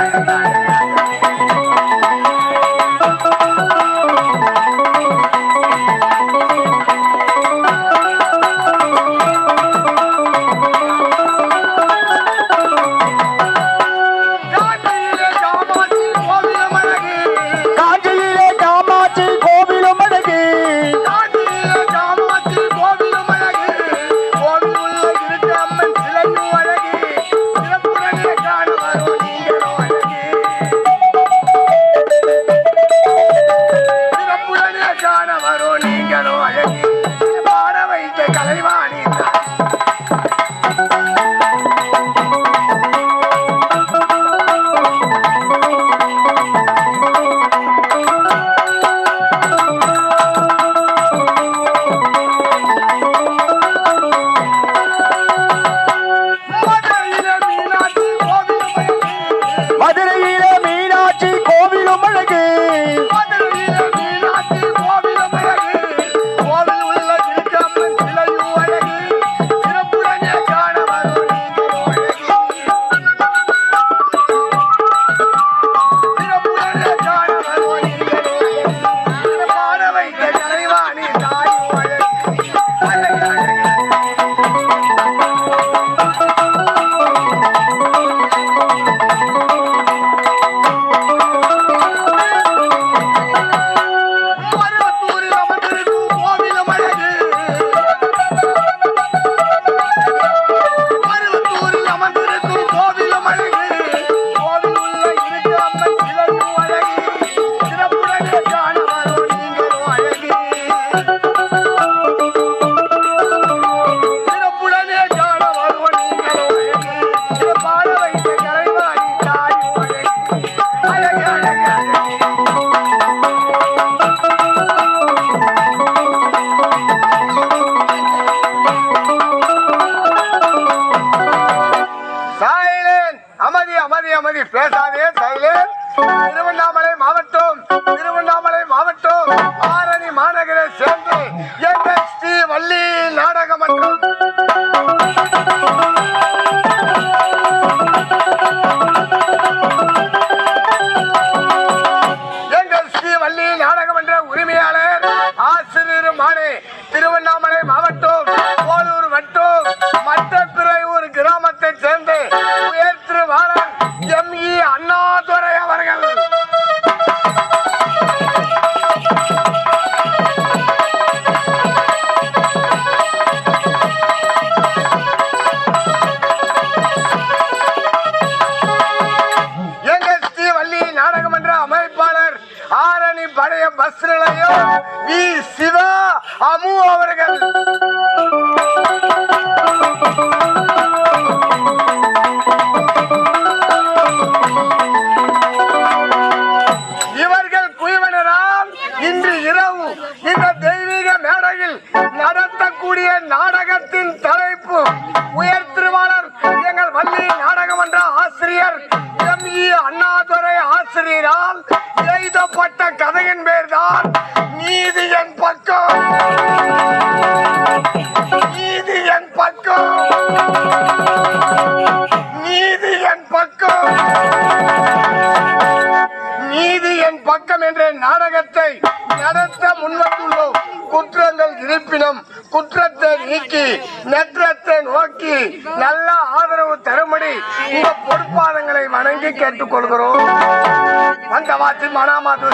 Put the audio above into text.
I'm சேர்ந்து உயர் திருவாளர் எம் இ அண்ணாதுரை அவர்கள். பழைய பஸ் நிலையம் வி சிவா அமு அவர்கள். எம் இ அண்ணாதுரை ஆசிரியரால் எழுதப்பட்ட கதையின் பேர்தான் நீதி என் பக்கம். நீதி என் பக்கம். நீதி என் பக்கம். நீதி என் பக்கம் என்ற நாடகத்தை நடத்த முன்வந்துள்ளோம். குற்றங்கள் இருப்பினும் குற்றத்தை நீக்கி நெற்றத்தை நோக்கி நல்ல ஆதரவு தரும்படி உங்க பொறுப்பாளங்களை வணங்கி கேட்டுக்கொள்கிறோம். அந்த வாத்தி மனாமாது